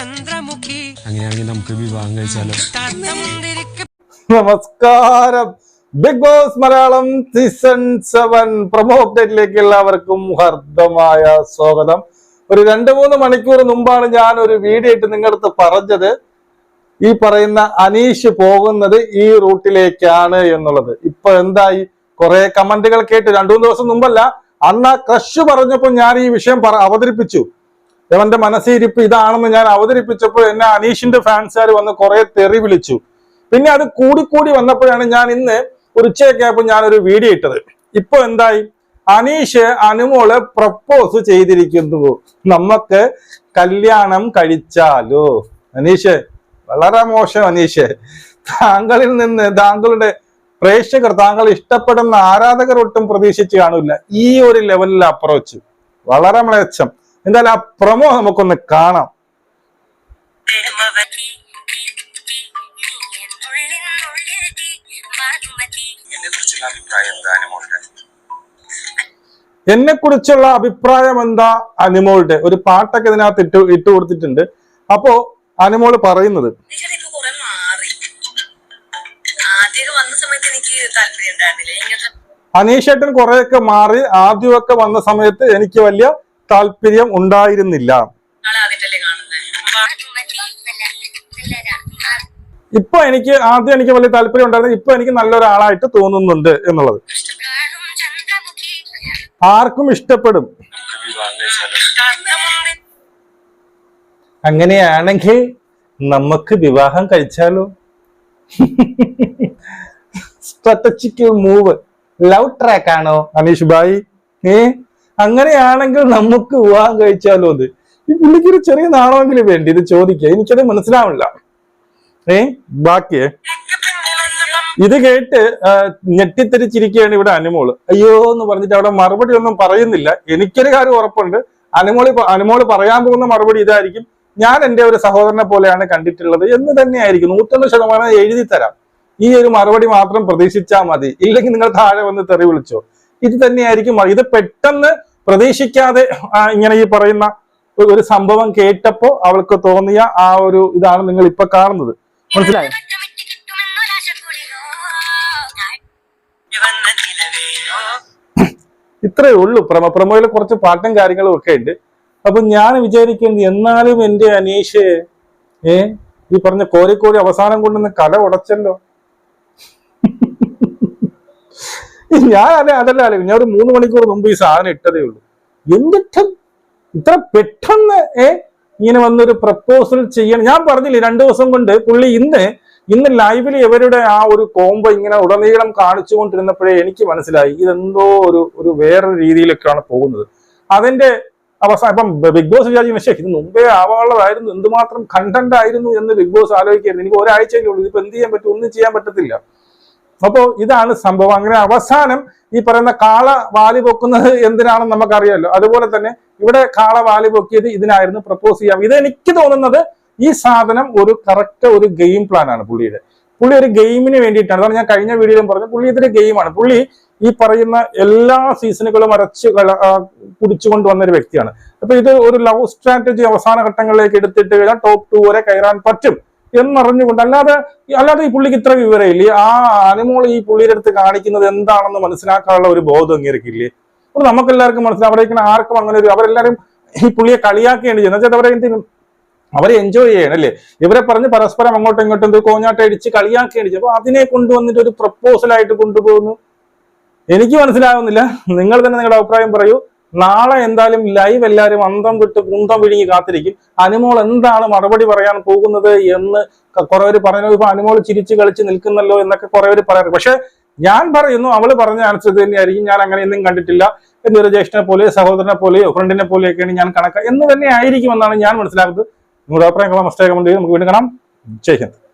ചന്ദ്രമുഖി. അങ്ങനെയാണെങ്കിൽ നമുക്ക് വിവാഹം കഴിച്ചാലോ? നമസ്കാരം. Big boss Malayalam season seven promo അപ്ഡേറ്റിലേക്ക് എല്ലാവർക്കും ഹർദ്ദമായ സ്വാഗതം. ഒരു രണ്ട് മൂന്ന് മണിക്കൂർ മുമ്പാണ് ഞാൻ ഒരു വീഡിയോ ഇട്ട് നിങ്ങളടുത്ത് പറഞ്ഞത്. ഈ പറയുന്ന അനീഷ് പോകുന്നത് ഈ റൂട്ടിലേക്കാണ് എന്നുള്ളത്. ഇപ്പൊ എന്തായി? കുറെ കമന്റുകൾ കേട്ട്. രണ്ടു മൂന്ന് ദിവസം മുമ്പല്ല അന്ന് ആ ക്രഷ് പറഞ്ഞപ്പോൾ ഞാൻ ഈ വിഷയം പറ- അവതരിപ്പിച്ചു. അവന്റെ മനസ്സിരിപ്പ് ഇതാണെന്ന് ഞാൻ അവതരിപ്പിച്ചപ്പോൾ എന്നെ അനീഷിന്റെ ഫാൻസുകാർ വന്ന് കുറെ തെറി വിളിച്ചു. പിന്നെ അത് കൂടിക്കൂടി വന്നപ്പോഴാണ് ഞാൻ ഇന്ന് ഒരു ഉച്ചയൊക്കെ ആയപ്പോൾ ഞാൻ ഒരു വീഡിയോ ഇട്ടത്. ഇപ്പൊ എന്തായി? അനീഷ് അനുമോളെ പ്രപ്പോസ് ചെയ്തിരിക്കുന്നു. നമുക്ക് കല്യാണം കഴിച്ചാലോ? അനീഷ് വളരെ മോശം അനീഷ്. താങ്കളിൽ നിന്ന് താങ്കളുടെ പ്രേക്ഷകർ താങ്കൾ ഇഷ്ടപ്പെടുന്ന ആരാധകർ ഒട്ടും പ്രതീക്ഷിച്ച് കാണില്ല. ഈ ഒരു ലെവലിൽ അപ്രോച്ച് വളരെ മ്ലേച്ഛം. എന്തായാലും ആ പ്രൊമോ നമുക്കൊന്ന് കാണാം. എന്നെ കുറിച്ചുള്ള അഭിപ്രായം എന്താ അനിമോളുടെ? ഒരു പാട്ടൊക്കെ ഇതിനകത്ത് ഇട്ട് ഇട്ട് കൊടുത്തിട്ടുണ്ട്. അപ്പോ അനിമോൾ പറയുന്നത് അനീഷേട്ടൻ കുറെയൊക്കെ മാറി ആദ്യമൊക്കെ വന്ന സമയത്ത് എനിക്ക് വലിയ താല്പര്യം ഉണ്ടായിരുന്നില്ല. ഇപ്പൊ എനിക്ക് ആദ്യം എനിക്ക് വലിയ താല്പര്യം ഉണ്ടായിരുന്നു ഇപ്പൊ എനിക്ക് നല്ലൊരാളായിട്ട് തോന്നുന്നുണ്ട് എന്നുള്ളത്. ആർക്കും ഇഷ്ടപ്പെടും. അങ്ങനെയാണെങ്കിൽ നമുക്ക് വിവാഹം കഴിച്ചാലോ? സ്ട്രാറ്റജിക്കൽ മൂവ് ലവ് ട്രാക്ക് ആണോ? അനീഷ് ഭായി ഏ? അങ്ങനെയാണെങ്കിൽ നമുക്ക് വിവാഹം കഴിച്ചാലോ അത്? ഈ പുള്ളിക്ക് ഒരു ചെറിയ നാണമെങ്കിലും വേണ്ടി ഇത് ചോദിക്കുക എനിക്കത് മനസ്സിലാവില്ല ഏ? ബാക്കിയേ ഇത് കേട്ട് ഞെട്ടിത്തെരിച്ചിരിക്കുകയാണ് ഇവിടെ അനുമോൾ. അയ്യോ എന്ന് പറഞ്ഞിട്ട് അവിടെ മറുപടി ഒന്നും പറയുന്നില്ല. എനിക്കൊരു കാര്യം ഉറപ്പുണ്ട്. അനുമോളി അനുമോൾ പറയാൻ പോകുന്ന മറുപടി ഇതായിരിക്കും. ഞാൻ എന്റെ ഒരു സഹോദരനെ പോലെയാണ് കണ്ടിട്ടുള്ളത് എന്ന് തന്നെയായിരിക്കും. നൂറ്റൊന്ന് ശതമാനം എഴുതി തരാം. ഈ ഒരു മറുപടി മാത്രം പ്രതീക്ഷിച്ചാൽ മതി. ഇല്ലെങ്കിൽ നിങ്ങൾ താഴെ വന്ന് തെറി വിളിച്ചോ. ഇത് തന്നെയായിരിക്കും ഇത് പെട്ടെന്ന് പ്രതീക്ഷിക്കാതെ ഇങ്ങനെ ഈ പറയുന്ന ഒരു- സംഭവം കേട്ടപ്പോ അവൾക്ക് തോന്നിയ ആ ഒരു ഇതാണ് നിങ്ങൾ ഇപ്പൊ കാണുന്നത്. മനസ്സിലായോ? ഇത്രയേ ഉള്ളൂ. പ്രമ പ്രമോയിൽ കുറച്ച് പാട്ടും കാര്യങ്ങളും ഒക്കെ ഉണ്ട്. അപ്പൊ ഞാൻ വിചാരിക്കുന്നത് എന്നാലും എന്റെ അനീഷ് ഏ ഈ പറഞ്ഞ കോരിക്കോരി അവസാനം കൊണ്ടുവന്ന് കല ഉടച്ചല്ലോ. ഞാൻ അതെ അതല്ല ആലോചിക്കും ഞാൻ ഒരു മൂന്ന് മണിക്കൂർ മുമ്പ് ഈ സാധനം ഇട്ടതേ ഉള്ളൂ. എന്നിട്ടും ഇത്ര പെട്ടെന്ന് ഏ ഇങ്ങനെ വന്നൊരു പ്രപ്പോസൽ ചെയ്യണം? ഞാൻ പറഞ്ഞില്ലേ രണ്ടു ദിവസം കൊണ്ട് പുള്ളി ഇന്ന് ഇന്ന് ലൈവിൽ ഇവരുടെ ആ ഒരു കോംബോ ഇങ്ങനെ ഉടനീളം കാണിച്ചുകൊണ്ടിരുന്നപ്പോഴേ എനിക്ക് മനസ്സിലായി ഇതെന്തോ ഒരു ഒരു വേറൊരു രീതിയിലൊക്കെയാണ് പോകുന്നത്. അതിന്റെ അവസാനം ഇപ്പം ബിഗ് ബോസ് വിചാരിക്കുന്ന പക്ഷേ ഇത് മുമ്പേ ആവാനുള്ളതായിരുന്നു എന്തുമാത്രം കണ്ടന്റ് ആയിരുന്നു എന്ന് ബിഗ് ബോസ് ആലോചിക്കായിരുന്നു. എനിക്ക് ഒരാഴ്ചയിലുള്ളൂ ഇതിപ്പോ എന്ത് ചെയ്യാൻ പറ്റും? ഒന്നും ചെയ്യാൻ പറ്റത്തില്ല. അപ്പോ ഇതാണ് സംഭവം. അങ്ങനെ അവസാനം ഈ പറയുന്ന കാള വാലി പൊക്കുന്നത് എന്തിനാണെന്ന് നമുക്കറിയാമല്ലോ അതുപോലെ തന്നെ ഇവിടെ കാള വാലി പൊക്കിയത് ഇതിനായിരുന്നു പ്രപ്പോസ് ചെയ്യാം. ഇത് എനിക്ക് തോന്നുന്നത് ഈ സാധനം ഒരു കറക്റ്റ് ഒരു ഗെയിം പ്ലാൻ ആണ് പുള്ളിയുടെ. പുള്ളി ഒരു ഗെയിമിന് വേണ്ടിയിട്ടാണ്. അതാണ് ഞാൻ കഴിഞ്ഞ വീഡിയോയിലും പറഞ്ഞു പുള്ളി ഇതൊരു ഗെയിമാണ് പുള്ളി ഈ പറയുന്ന എല്ലാ സീസണുകളും അരച്ച് കുടിച്ചുകൊണ്ട് വന്ന ഒരു വ്യക്തിയാണ്. അപ്പൊ ഇത് ഒരു ലവ് സ്ട്രാറ്റജി അവസാന ഘട്ടങ്ങളിലേക്ക് എടുത്തിട്ട് കഴിഞ്ഞാൽ ടോപ്പ് ടു വരെ കയറാൻ പറ്റും. എന്നറിഞ്ഞുകൊണ്ട് അല്ലാതെ അല്ലാതെ ഈ പുള്ളിക്ക് ഇത്ര വിവരമില്ലേ? ആ അനുമോൾ ഈ പുള്ളിയുടെ അടുത്ത് കാണിക്കുന്നത് എന്താണെന്ന് മനസ്സിലാക്കാനുള്ള ഒരു ബോധം ഇങ്ങനെയൊക്കില്ലേ അപ്പൊ നമുക്ക് എല്ലാവർക്കും മനസ്സിലാവും. അവിടെ ഇരിക്കുന്ന ആർക്കും അങ്ങനെ ഒരു അവരെല്ലാരും ഈ പുള്ളിയെ കളിയാക്കേണ്ടി ചെയ്യുന്നത്. എന്താ അവരെ എന്തിനും അവരെ എൻജോയ് ചെയ്യണം അല്ലേ? ഇവരെ പറഞ്ഞ് പരസ്പരം അങ്ങോട്ടും ഇങ്ങോട്ടും എന്ത് കോഞ്ഞാട്ടം അടിച്ച് കളിയാക്കേണ്ടി ചെയ്യും അപ്പൊ അതിനെ കൊണ്ടുവന്നിട്ട് ഒരു പ്രപ്പോസലായിട്ട് കൊണ്ടുപോകുന്നു. എനിക്ക് മനസ്സിലാവുന്നില്ല. നിങ്ങൾ തന്നെ നിങ്ങളുടെ അഭിപ്രായം പറയൂ. നാളെ എന്തായാലും ലൈവ് എല്ലാവരും അന്തം വിട്ട് കുന്തം വിഴുങ്ങി കാത്തിരിക്കും. അനുമോൾ എന്താണ് മറുപടി പറയാൻ പോകുന്നത് എന്ന് കുറെ പേര് പറഞ്ഞു ഇപ്പൊ അനുമോൾ ചിരിച്ച് കളിച്ച് നിൽക്കുന്നല്ലോ എന്നൊക്കെ കുറെ പേര് പറയാറ്. പക്ഷെ ഞാൻ പറയുന്നു അവൾ പറഞ്ഞ അനുസരിച്ച് തന്നെയായിരിക്കും. ഞാൻ അങ്ങനെ അങ്ങനെയൊന്നും കണ്ടിട്ടില്ല. എന്നൊരു ജ്യേഷ്ഠനെ പോലെയോ സഹോദരനെ പോലെയോ ഫ്രണ്ടിനെ പോലെയൊക്കെയാണ് ഞാൻ കണക്ക് എന്ന് തന്നെ ആയിരിക്കും എന്നാണ് ഞാൻ മനസ്സിലാക്കുന്നത്. നിങ്ങളുടെ അഭിപ്രായങ്ങളെ മസ്റ്റേ കമന്റ് ചെയ്ത് നമുക്ക് വീണ്ടും കാണാം. ജയ്